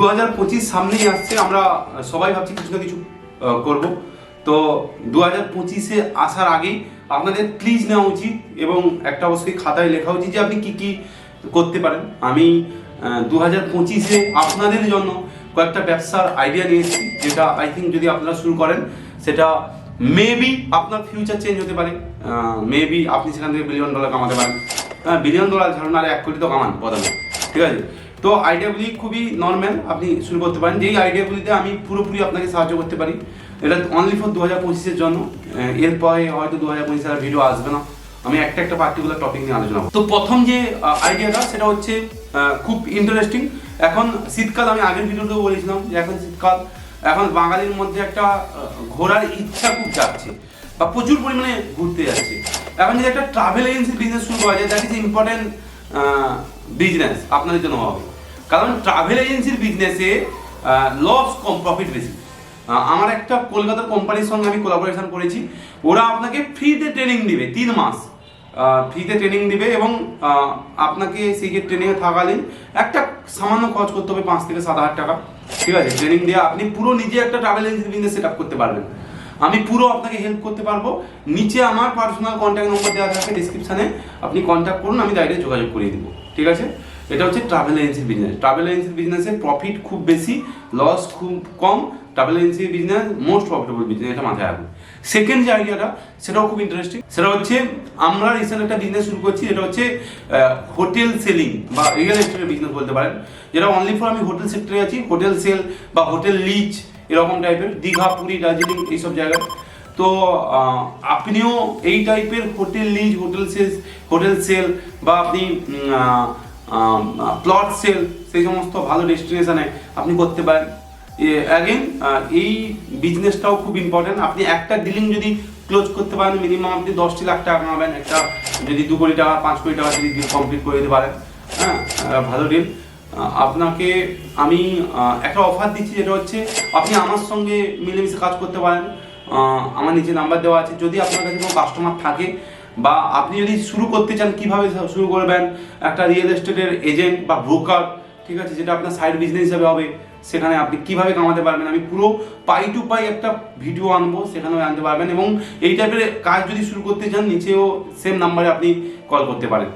দু হাজার পঁচিশ সামনেই আসছে, আমরা সবাই ভাবছি কিছু না কিছু করব। তো দু হাজার পঁচিশে আসার আগেই আপনাদের প্লিজ নেওয়া উচিত এবং একটা অবশ্যই খাতায় লেখা উচিত যে আপনি কি কি করতে পারেন। আমি দু হাজার পঁচিশে আপনাদের জন্য কয়েকটা ব্যবসার আইডিয়া নিয়ে এসেছি, যেটা আই থিঙ্ক যদি আপনারা শুরু করেন, সেটা মেবি আপনার ফিউচার চেঞ্জ হতে পারে। মেবি আপনি সেখান থেকে বিলিয়ন ডলার কামাতে পারেন। হ্যাঁ বিলিয়ন ডলার ধরুন আর এক কোটি তো কামান বদলে ঠিক আছে? তো আইডিয়াগুলি খুবই নর্মাল আপনি শুরু করতে পারেন। যেই আইডিয়াগুলিতে আমি পুরোপুরি আপনাকে সাহায্য করতে পারি, এটা অনলি ফর দু হাজার পঁচিশের জন্য। এরপরে হয়তো দু হাজার পঁচিশ আর ভিডিও আসবে না। আমি একটা একটা পার্টিকুলার টপিক নিয়ে আলোচনা তো প্রথম যে আইডিয়াটা সেটা হচ্ছে খুব ইন্টারেস্টিং এখন শীতকাল, আমি আগের ভিডিওতেও বলেছিলাম যে এখন শীতকাল। এখন বাঙালির মধ্যে একটা ঘোরার ইচ্ছা খুব যাচ্ছে বা প্রচুর পরিমাণে ঘুরতে যাচ্ছে। এখন যদি একটা ট্রাভেল এজেন্সির বিজনেস শুরু করা যায় দ্যাট ইজ ইম্পর্টেন্ট বিজনেস আপনাদের জন্য হবে। কারণ ট্রাভেল এজেন্সির বিজনেসে লস কম প্রফিট বেশি। আমার একটা কলকাতার কোম্পানির সঙ্গে আমি কোলাবোরেশন করেছি। ওরা আপনাকে ফ্রিতে ট্রেনিং দিবে, তিন মাস। ফ্রিতে ট্রেনিং দিবে এবং আপনাকে সেই যে ট্রেনিংয়ে থাকালীন একটা সামান্য খরচ করতে হবে পাঁচ থেকে সাত হাজার টাকা। ঠিক আছে? ট্রেনিং দিয়ে আপনি পুরো নিজে একটা travel agency business set up করতে পারবেন। আমি পুরো আপনাকে হেল্প করতে পারব। নিচে আমার পার্সোনাল কন্ট্যাক্ট নম্বর দেওয়া থাকে ডিসক্রিপশানে আপনি কন্ট্যাক্ট করুন, আমি ডাইরেক্ট যোগাযোগ করিয়ে দেবো। ঠিক আছে? এটা হচ্ছে ট্রাভেল এজেন্সির বিজনেস ট্রাভেল এজেন্সির বিজনেসে প্রফিট খুব বেশি লস খুব কম। Travel agency business most profitable business এটা মাথায় রাখুন সেকেন্ড যে আইডিয়াটা সেটাও খুব ইন্টারেস্টিং সেটা হচ্ছে, আমরা রিসেন্ট একটা বিজনেস শুরু করছি, যেটা হচ্ছে হোটেল সেলিং বা রিয়েল এস্টেটের বিজনেস বলতে পারেন। যেটা অনলি ফর আমি হোটেল সেক্টরে আছি। হোটেল সেল বা হোটেল লিচ এরকম টাইপের দীঘা, পুরী, দার্জিলিং, এইসব জায়গায়। তো আপনিও এই টাইপের hotel lease hotel sales hotel sale বা আপনি প্লট সেল সেই সমস্ত ভালো ডেস্টিনেশানে আপনি করতে পারেন। অ্যাগেন এই বিজনেসটাও খুব ইম্পর্টেন্ট আপনি একটা ডিলিং যদি ক্লোজ করতে পারেন মিনিমাম আপনি দশটি লাখ টাকা কামাবেন। একটা যদি দু কোটি টাকা, পাঁচ কোটি টাকা যদি কমপ্লিট করে দিতে পারেন। হ্যাঁ ভালো ডিল আপনাকে আমি একটা অফার দিচ্ছি, যেটা হচ্ছে আপনি আমার সঙ্গে মিলেমিশে কাজ করতে পারেন। আমার নিচে নাম্বার দেওয়া আছে। যদি আপনার কাছে কোনো কাস্টমার থাকে বা আপনি যদি শুরু করতে চান, কীভাবে শুরু করবেন? একটা রিয়েল এস্টেটের এজেন্ট বা ব্রোকার ঠিক আছে, যেটা আপনার সাইড বিজনেস হিসাবে হবে, সেখানে আপনি কীভাবে কামাতে পারবেন? আমি পুরো পাই টু পাই একটা ভিডিও আনব, সেখানেও আনতে পারবেন এবং এই টাইপের কাজ যদি শুরু করতে চান, নিচেও সেম নাম্বারে আপনি কল করতে পারেন।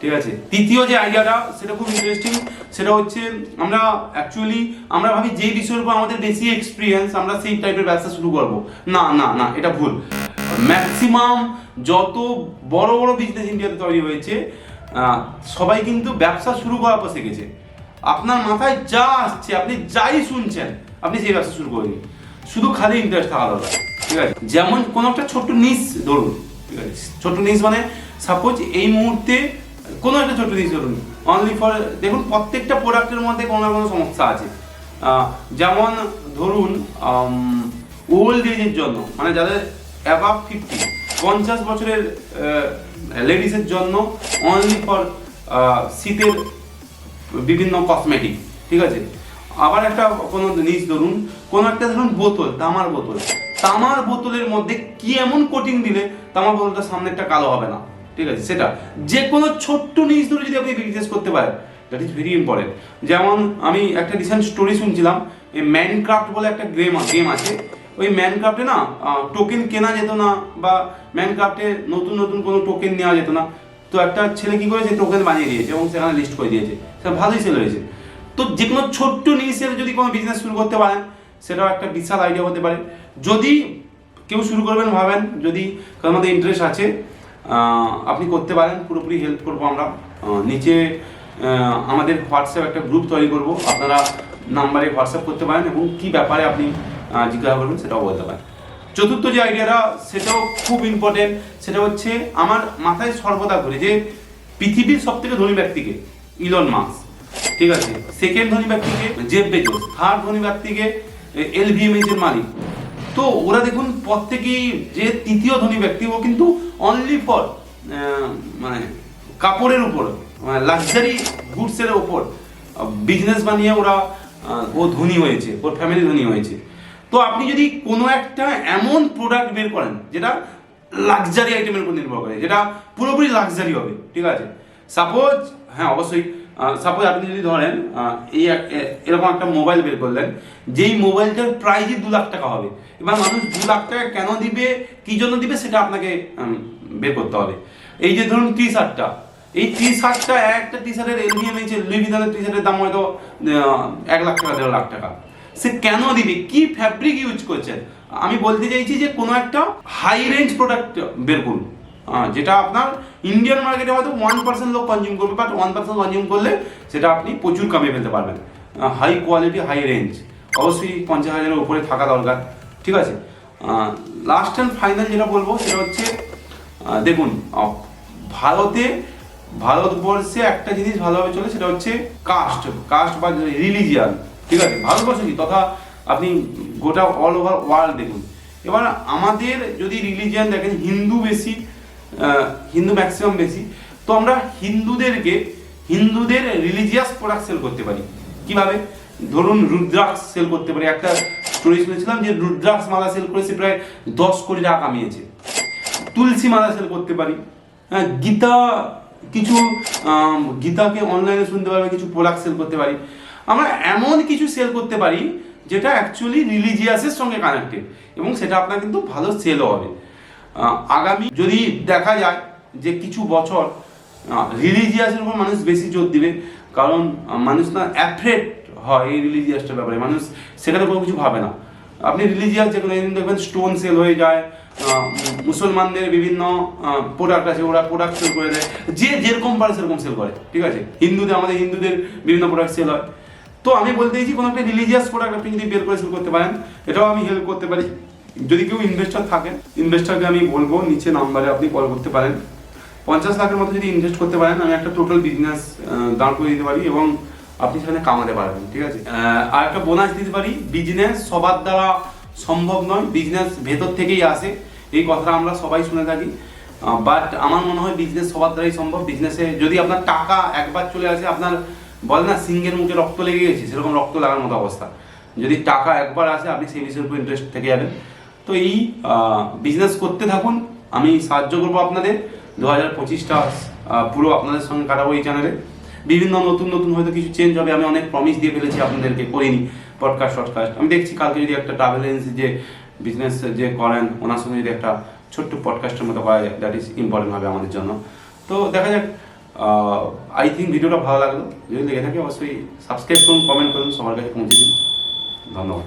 ঠিক আছে? তৃতীয় যে আইডিয়াটা সেটা খুব ইন্টারেস্টিং সেটা হচ্ছে আমরা অ্যাকচুয়ালি আমরা ভাবি যে বিষয়ের উপর আমাদের বেশি এক্সপিরিয়েন্স আমরা সেই টাইপের ব্যবসা শুরু করব। না না না, এটা ভুল। ম্যাক্সিমাম যত বড় বড় বিজনেস ইন্ডিয়াতে তৈরি হয়েছে সবাই কিন্তু ব্যবসা শুরু করার পর শিখেছে। আপনার মাথায় যা আসছে, আপনি যাই শুনছেন, আপনি সেই ব্যবসা শুরু করে দিন শুধু খালি ইন্টারেস্ট থাকা দরকার, ঠিক আছে? যেমন কোনো একটা ছোট্ট নিস ধরুন, ঠিক আছে? ছোট্ট নিস মানে সাপোজ এই মুহূর্তে কোনো একটা ছোট্ট জিনিস ধরুন অনলি ফর দেখুন, প্রত্যেকটা প্রোডাক্টের মধ্যে কোনো না কোনো সমস্যা আছে। যেমন ধরুন ওল্ড এজের জন্য মানে যাদের অ্যাবাভ ফিফটি পঞ্চাশ বছরের লেডিসের জন্য অনলি ফর শীতের বিভিন্ন কসমেটিক ঠিক আছে? আবার একটা কোনো জিনিস ধরুন, কোনো একটা ধরুন বোতল, তামার বোতল। তামার বোতলের মধ্যে কি এমন কোটিং দিলে তামার বোতলটা সামনে একটা কালো হবে না? ঠিক আছে, সেটা। যে কোনো ছোট্ট জিনিস ধরে যদি আপনি বিজনেস করতে পারেন দ্যাট ইজ ভেরি ইম্পর্টেন্ট যেমন আমি একটা রিসেন্ট স্টোরি শুনছিলাম ম্যানক্রাফট বলে একটা গেম গেম আছে। ওই ম্যানক্রাফটে না টোকেন কেনা যেত না বা ম্যানক্রাফটে নতুন নতুন কোনো টোকেন নেওয়া যেত না। তো একটা ছেলে কি করেছে? টোকেন বানিয়ে দিয়েছে এবং সেখানে লিস্ট করে দিয়েছে। সেটা ভালোই সেল হয়েছে। তো যে কোনো ছোট্ট নিউজের যদি কোনো বিজনেস শুরু করতে পারেন, সেটাও একটা বিশাল আইডিয়া হতে পারে। যদি কেউ শুরু করবেন, ভাবেন, যদি কারোর মধ্যে ইন্টারেস্ট আছে আপনি করতে পারেন। পুরোপুরি হেল্প করব আমরা। নিচে আমাদের হোয়াটসঅ্যাপ একটা গ্রুপ তৈরি করব। আপনারা নাম্বারে হোয়াটসঅ্যাপ করতে পারেন এবং কি ব্যাপারে আপনি জিজ্ঞাসা করবেন, সেটাও বলতে পারেন। চতুর্থ যে আইডিয়াটা সেটাও খুব ইম্পর্টেন্ট সেটা হচ্ছে আমার মাথায় সর্বদা ঘুরে যে পৃথিবীর সব থেকে ধনী ব্যক্তিকে ইলন মাস ঠিক আছে? সেকেন্ড ধনী ব্যক্তিকে জেফ বেজোস থার্ড ধনী ব্যক্তিকে এলভিএমএইচ এর মালিক। তো ওরা দেখুন প্রত্যেকেই যে তৃতীয় ধনী ব্যক্তি, ও কিন্তু অনলি ফর মানে কাপড়ের উপর মানে লাক্সারি গুডসের উপর বিজনেস বানিয়ে ওরা ও ধনী হয়েছে, ওর ফ্যামিলি ধনী হয়েছে। তো আপনি যদি কোনো একটা এমন প্রোডাক্ট বের করেন, যেটা লাক্সারি আইটেমের উপর নির্ভর করে, যেটা পুরোপুরি লাক্সারি হবে, ঠিক আছে? সাপোজ হ্যাঁ অবশ্যই সাপোজ আপনি যদি ধরেন এই এরকম একটা মোবাইল বের করলেন, যেই মোবাইলটার প্রাইজই দু লাখ টাকা হবে, এবার মানুষ দু লাখ টাকা কেন দিবে, কি জন্য দিবে, সেটা আপনাকে বের করতে হবে। এই যে ধরুন টি শার্টটা এই টি শার্টটা একটা টি শার্টের এলভিএম এইচ লুইভিদানের টি শার্টের দাম হয়তো এক লাখ টাকা, দেড় লাখ টাকা। সে কেন দিবে? কি ফ্যাব্রিক ইউজ করছেন? আমি বলতে চাইছি যে কোনো একটা হাই রেঞ্জ প্রোডাক্ট বের করুন। যেটা আপনার ইন্ডিয়ান মার্কেটে হয়তো ওয়ান পার্সেন্ট লোক কনজিউম করবে বাট ওয়ান পার্সেন্ট কনজিউম করলে সেটা আপনি প্রচুর কামিয়ে ফেলতে পারবেন। হাই কোয়ালিটি হাই রেঞ্জ অবশ্যই পঞ্চাশ হাজারের উপরে থাকা দরকার। ঠিক আছে? লাস্ট অ্যান্ড ফাইনাল যেটা বলব সেটা হচ্ছে দেখুন ভারতে, ভারতবর্ষে একটা জিনিস ভালোভাবে চলে সেটা হচ্ছে কাস্ট কাস্ট বা রিলিজিয়ান ঠিক আছে, ভারতবর্ষ কি? তথা আপনি গোটা অল ওভার ওয়ার্ল্ড দেখুন। এবার আমাদের যদি রিলিজিয়ান দেখেন, হিন্দু বেশি হিন্দু ম্যাক্সিমাম বেশি, তো আমরা হিন্দুদেরকে, হিন্দুদের রিলিজিয়াস প্রোডাক্ট সেল করতে পারি। কীভাবে? ধরুন রুদ্রাক্ষ সেল করতে পারি। একটা স্টোরি শুনেছিলাম যে রুদ্রাক্ষ মালা সেল করেছে প্রায় দশ কোটি টাকা কামিয়েছে। তুলসী মালা সেল করতে পারি। হ্যাঁ গীতা, কিছু গীতাকে অনলাইনে শুনতে পারবে, কিছু প্রোডাক্ট সেল করতে পারি। আমরা এমন কিছু সেল করতে পারি যেটা অ্যাকচুয়ালি রিলিজিয়াসের সঙ্গে কানেক্টেড এবং সেটা আপনার কিন্তু ভালো সেলও হবে। আগামী যদি দেখা যায় যে কিছু বছর রিলিজিয়াসের উপর মানুষ বেশি জোর দিবে, কারণ মানুষ না অ্যাফ্রেড হয় এই রিলিজিয়াসটার ব্যাপারে, মানুষ সেখানে কোনো কিছু ভাবে না। আপনি রিলিজিয়াস যে কোনো দিন দেখবেন স্টোন সেল হয়ে যায় মুসলমানদের বিভিন্ন প্রোডাক্ট আছে, ওরা প্রোডাক্ট সেল করে দেয়, যে যেরকম পারে সেরকম সেল করে, ঠিক আছে? হিন্দুদের, আমাদের হিন্দুদের বিভিন্ন প্রোডাক্ট সেল হয়। তো আমি বলতে চাইছি কোনো একটা রিলিজিয়াস প্রোডাক্ট আপনি যদি বের করে শুরু করতে পারেন। এটাও আমি হেল্প করতে পারি। যদি কেউ ইনভেস্টর থাকেন ইনভেস্টরকে আমি বলব, নিচে নাম্বারে আপনি কল করতে পারেন। পঞ্চাশ লাখের মতো যদি ইনভেস্ট করতে পারেন, আমি একটা টোটাল বিজনেস দাঁড় করে দিতে পারি এবং আপনি সেখানে কামাতে পারবেন, ঠিক আছে? আর একটা বোনাস দিতে পারি বিজনেস সবার দ্বারা সম্ভব নয় বিজনেস ভেতর থেকেই আসে। এই কথাটা আমরা সবাই শুনে থাকি। বাট আমার মনে হয় বিজনেস সবার দ্বারাই সম্ভব। বিজনেসে যদি আপনার টাকা একবার চলে আসে, আপনার বলে না, সিংহের মুখে রক্ত লেগে গেছে, সেরকম রক্ত লাগার মতো অবস্থা। যদি টাকা একবার আসে, আপনি সেই বিষয়ের উপর ইন্টারেস্ট থেকে যাবেন। তো এই বিজনেস করতে থাকুন, আমি সাহায্য করব আপনাদের। দু হাজার পঁচিশটা পুরো আপনাদের সঙ্গে কাটাবো এই চ্যানেলে বিভিন্ন নতুন নতুন হয়তো কিছু চেঞ্জ হবে, আমি অনেক প্রমিস দিয়ে ফেলেছি আপনাদেরকে, করিনি পডকাস্ট শর্টকাস্ট আমি দেখছি কালকে যদি একটা ট্রাভেল এজেন্সি যে বিজনেস যে করেন, ওনার সঙ্গে যদি একটা ছোট্ট পডকাস্টের মতো করা যায় দ্যাট ইজ ইম্পর্টেন্ট হবে আমাদের জন্য। তো দেখা যাক আই থিঙ্ক ভিডিওটা ভালো লাগল। যদি লেগে থাকে, অবশ্যই সাবস্ক্রাইব করুন কমেন্ট করুন, সবার কাছে পৌঁছে দিন। ধন্যবাদ।